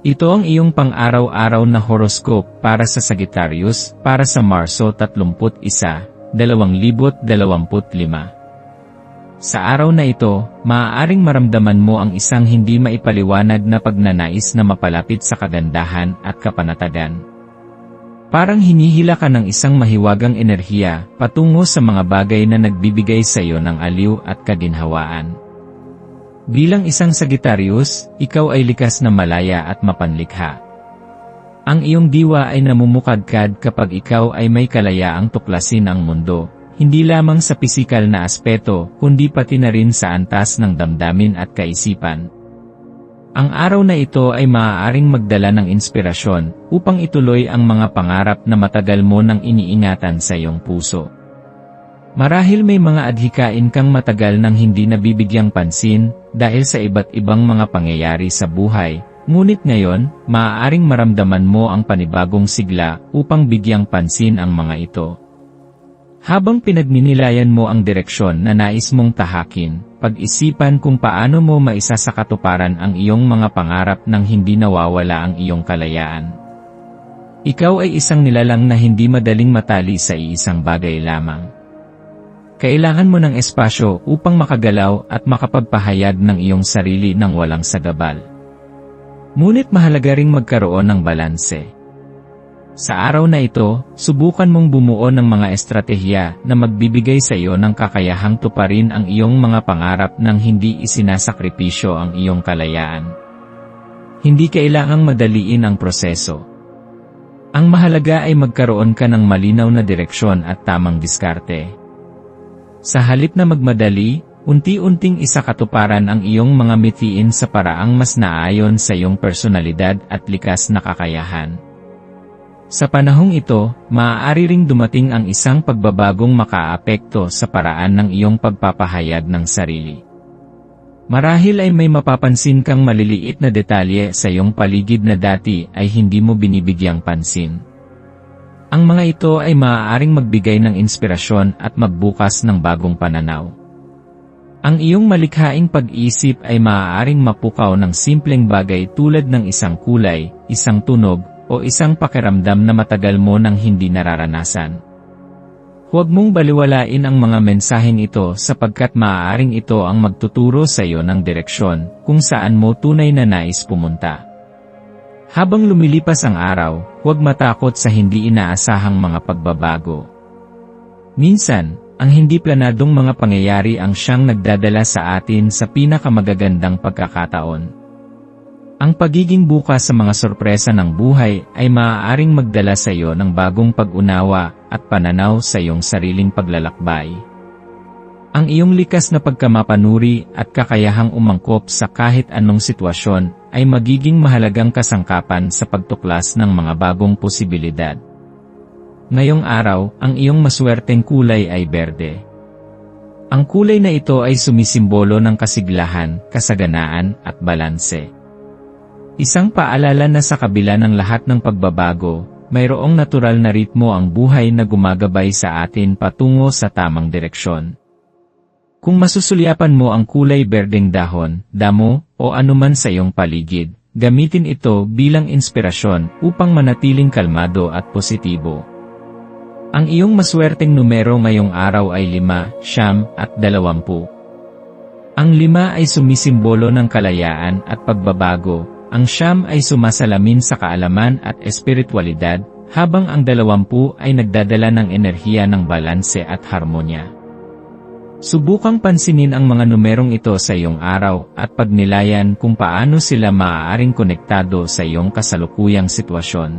Ito ang iyong pang-araw-araw na horoscope para sa Sagittarius para sa Marso 31, 2025. Sa araw na ito, maaaring maramdaman mo ang isang hindi maipaliwanag na pagnanais na mapalapit sa kagandahan at kapanatagan. Parang hinihila ka ng isang mahiwagang enerhiya patungo sa mga bagay na nagbibigay sa iyo ng aliw at kaginhawaan. Bilang isang Sagittarius, ikaw ay likas na malaya at mapanlikha. Ang iyong diwa ay namumukadkad kapag ikaw ay may kalayaang tuklasin ang mundo, hindi lamang sa pisikal na aspeto, kundi pati na rin sa antas ng damdamin at kaisipan. Ang araw na ito ay maaaring magdala ng inspirasyon upang ituloy ang mga pangarap na matagal mo nang iniingatan sa iyong puso. Marahil may mga adhikain kang matagal nang hindi nabibigyang pansin, dahil sa iba't ibang mga pangyayari sa buhay, ngunit ngayon, maaaring maramdaman mo ang panibagong sigla upang bigyang pansin ang mga ito. Habang pinagninilayan mo ang direksyon na nais mong tahakin, pag-isipan kung paano mo maisa sa katuparan ang iyong mga pangarap nang hindi nawawala ang iyong kalayaan. Ikaw ay isang nilalang na hindi madaling matali sa iisang bagay lamang. Kailangan mo ng espasyo upang makagalaw at makapagpahayag ng iyong sarili ng walang sagabal. Ngunit mahalaga ring magkaroon ng balanse. Sa araw na ito, subukan mong bumuo ng mga estratehiya na magbibigay sa iyo ng kakayahang tuparin ang iyong mga pangarap nang hindi isinasakripisyo ang iyong kalayaan. Hindi kailangang madaliin ang proseso. Ang mahalaga ay magkaroon ka ng malinaw na direksyon at tamang diskarte. Sa halip na magmadali, unti-unting isakatuparan ang iyong mga mitiin sa paraang mas naayon sa iyong personalidad at likas na kakayahan. Sa panahong ito, maaari ring dumating ang isang pagbabagong makaapekto sa paraan ng iyong pagpapahayag ng sarili. Marahil ay may mapapansin kang maliliit na detalye sa iyong paligid na dati ay hindi mo binibigyang pansin. Ang mga ito ay maaaring magbigay ng inspirasyon at magbukas ng bagong pananaw. Ang iyong malikhaing pag-isip ay maaaring mapukaw ng simpleng bagay tulad ng isang kulay, isang tunog, o isang pakiramdam na matagal mo nang hindi nararanasan. Huwag mong baliwalain ang mga mensaheng ito sapagkat maaaring ito ang magtuturo sa iyo ng direksyon kung saan mo tunay na nais pumunta. Habang lumilipas ang araw, huwag matakot sa hindi inaasahang mga pagbabago. Minsan, ang hindi planadong mga pangyayari ang siyang nagdadala sa atin sa pinakamagagandang pagkakataon. Ang pagiging bukas sa mga sorpresa ng buhay ay maaaring magdala sa iyo ng bagong pag-unawa at pananaw sa iyong sariling paglalakbay. Ang iyong likas na pagkamapanuri at kakayahang umangkop sa kahit anong sitwasyon ay magiging mahalagang kasangkapan sa pagtuklas ng mga bagong posibilidad. Ngayong araw, ang iyong maswerteng kulay ay berde. Ang kulay na ito ay sumisimbolo ng kasiglahan, kasaganaan, at balanse. Isang paalala na sa kabila ng lahat ng pagbabago, mayroong natural na ritmo ang buhay na gumagabay sa atin patungo sa tamang direksyon. Kung masusulyapan mo ang kulay berdeng dahon, damo, o anuman sa iyong paligid, gamitin ito bilang inspirasyon upang manatiling kalmado at positibo. Ang iyong maswerteng numero ngayong araw ay 5, siyam, at 20. Ang 5 ay sumisimbolo ng kalayaan at pagbabago, ang siyam ay sumasalamin sa kaalaman at espiritualidad, habang ang 20 ay nagdadala ng enerhiya ng balanse at harmonya. Subukang pansinin ang mga numerong ito sa iyong araw at pagnilayan kung paano sila maaaring konektado sa iyong kasalukuyang sitwasyon.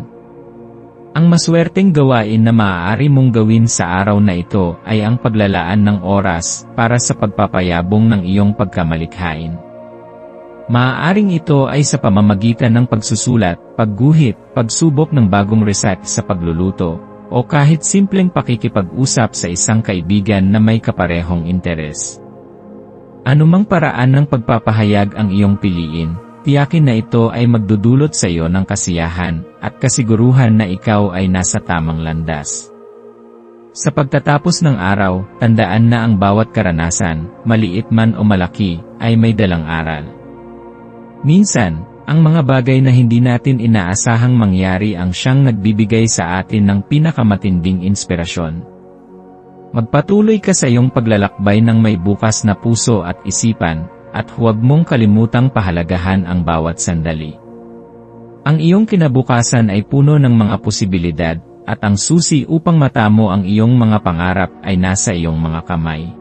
Ang maswerteng gawain na maaari mong gawin sa araw na ito ay ang paglalaan ng oras para sa pagpapayabong ng iyong pagkamalikhain. Maaaring ito ay sa pamamagitan ng pagsusulat, pagguhit, pagsubok ng bagong reset sa pagluluto, o kahit simpleng pakikipag-usap sa isang kaibigan na may kaparehong interes. Anumang paraan ng pagpapahayag ang iyong piliin, tiyakin na ito ay magdudulot sa iyo ng kasiyahan at kasiguruhan na ikaw ay nasa tamang landas. Sa pagtatapos ng araw, tandaan na ang bawat karanasan, maliit man o malaki, ay may dalang aral. Minsan, ang mga bagay na hindi natin inaasahang mangyari ang siyang nagbibigay sa atin ng pinakamatinding inspirasyon. Magpatuloy ka sa iyong paglalakbay ng may bukas na puso at isipan, at huwag mong kalimutang pahalagahan ang bawat sandali. Ang iyong kinabukasan ay puno ng mga posibilidad, at ang susi upang matamo ang iyong mga pangarap ay nasa iyong mga kamay.